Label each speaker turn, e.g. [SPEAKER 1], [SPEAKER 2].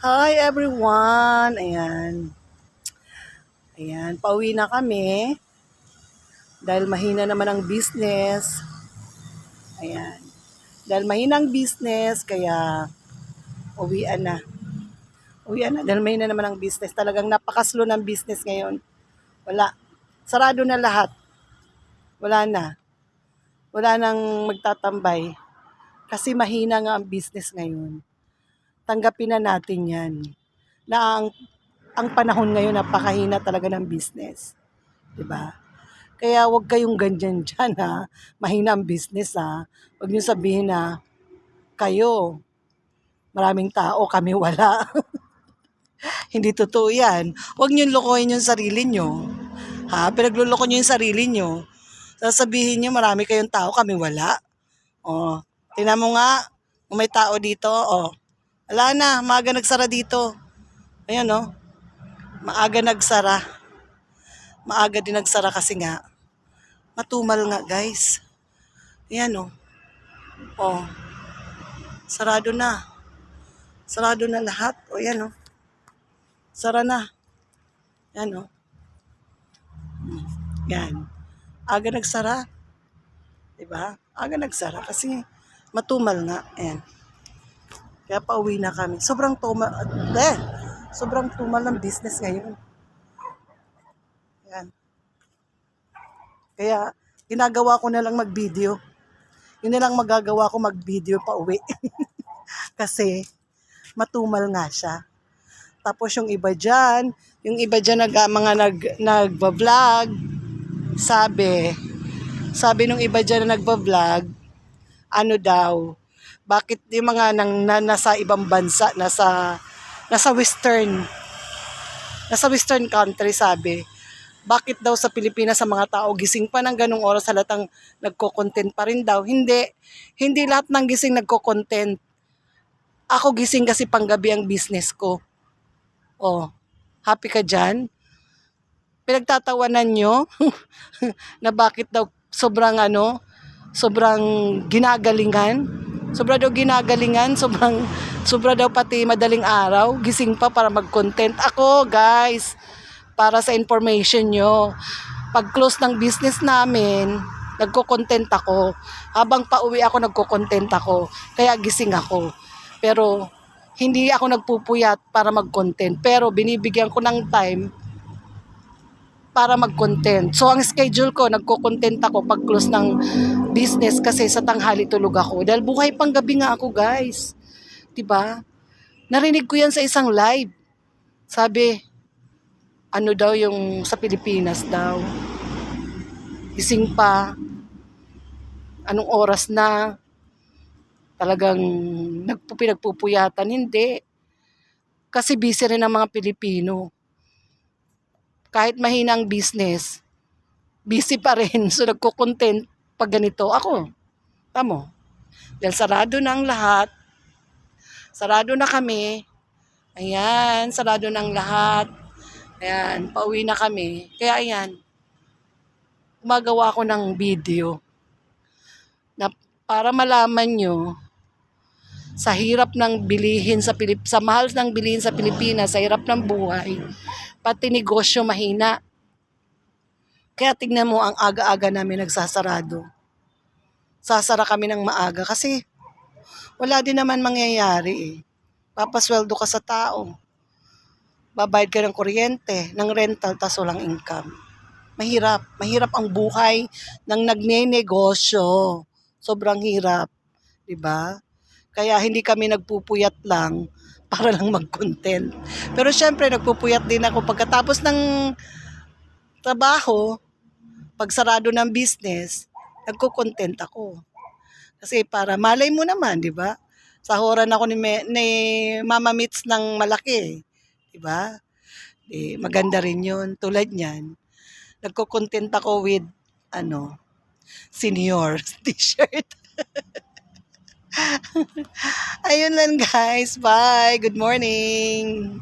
[SPEAKER 1] Hi everyone! Ayan. Ayan, pauwi na kami. Dahil mahina naman ang business. Ayan. Dahil mahina ang business, kaya uwian na. Uwian na. Dahil mahina naman ang business. Talagang napakaslo ng business ngayon. Wala. Sarado na lahat. Wala na. Wala nang magtatambay. Kasi mahina nga ang business ngayon tanggapin na natin yan. Na ang, ang panahon ngayon, napakahina talaga ng business. ba? Kaya wag kayong ganyan dyan ha. Mahina ang business ha. Huwag niyo sabihin na kayo, maraming tao, kami wala. Hindi totoo yan. Huwag niyo lokohin yung sarili niyo. Ha? Pinagluloko niyo yung sarili niyo. Sasabihin niyo marami kayong tao, kami wala. Oh, tingnan mo nga, kung may tao dito, oh, wala na, maaga nagsara dito. Ayan no. Maaga nagsara. Maaga din nagsara kasi nga. Matumal nga guys. Ayan no. Oh. Sarado na. Sarado na lahat. O yan no. Sara na. Yan. Hmm. Yan. Aga nagsara. Diba? Aga nagsara kasi matumal nga. Ayan. Kaya pauwi na kami. Sobrang tumal, eh, sobrang tumal ng business ngayon. Yan. Kaya, ginagawa ko na lang mag-video. Yun na lang magagawa ko mag-video pa uwi. Kasi, matumal nga siya. Tapos yung iba dyan, yung iba dyan nag, mga nag, nagba-vlog, sabi, sabi nung iba dyan na nagba-vlog, ano daw, bakit yung mga nang na, nasa ibang bansa, nasa nasa western nasa western country sabi, bakit daw sa Pilipinas sa mga tao gising pa ng ganung oras halatang nagko-content pa rin daw. Hindi. Hindi lahat ng gising nagko-content. Ako gising kasi panggabi ang business ko. Oh, happy ka dyan? Pinagtatawanan nyo na bakit daw sobrang ano, sobrang ginagalingan Sobra daw ginagalingan, sobrang, sobra daw pati madaling araw, gising pa para mag-content. Ako, guys, para sa information nyo, pag close ng business namin, nagko-content ako. Habang pauwi ako, nagko-content ako. Kaya gising ako. Pero, hindi ako nagpupuyat para mag-content. Pero, binibigyan ko ng time para mag-content. So, ang schedule ko, nagko-content ako pag close ng business kasi sa tanghali tulog ako. Dahil buhay pang gabi nga ako, guys. 'Di ba? Narinig ko yan sa isang live. Sabi, ano daw yung sa Pilipinas daw. Gising pa. Anong oras na? Talagang nagpupinagpupuyatan. Hindi. Kasi busy rin ang mga Pilipino kahit mahina ang business, busy pa rin. So, nagko-content pag ganito. Ako, tamo. Dahil sarado na ang lahat. Sarado na kami. Ayan, sarado na ang lahat. Ayan, pauwi na kami. Kaya ayan, gumagawa ko ng video na para malaman nyo sa hirap ng bilihin sa Pilip sa mahal ng bilihin sa Pilipinas, sa hirap ng buhay, pati negosyo mahina. Kaya tignan mo ang aga-aga namin nagsasarado. Sasara kami ng maaga kasi wala din naman mangyayari eh. Papasweldo ka sa tao. Babayad ka ng kuryente, ng rental, tas walang income. Mahirap. Mahirap ang buhay ng nagne-negosyo. Sobrang hirap. 'di ba? Kaya hindi kami nagpupuyat lang para lang mag-content. Pero syempre, nagpupuyat din ako pagkatapos ng trabaho, pag sarado ng business, nagko-content ako. Kasi para malay mo naman, di ba? Sahuran ako ni, ni Mama Mitz ng malaki, di ba? Di, maganda rin yun. Tulad niyan, nagko-content ako with, ano, senior t-shirt. Ayun lang guys. Bye. Good morning.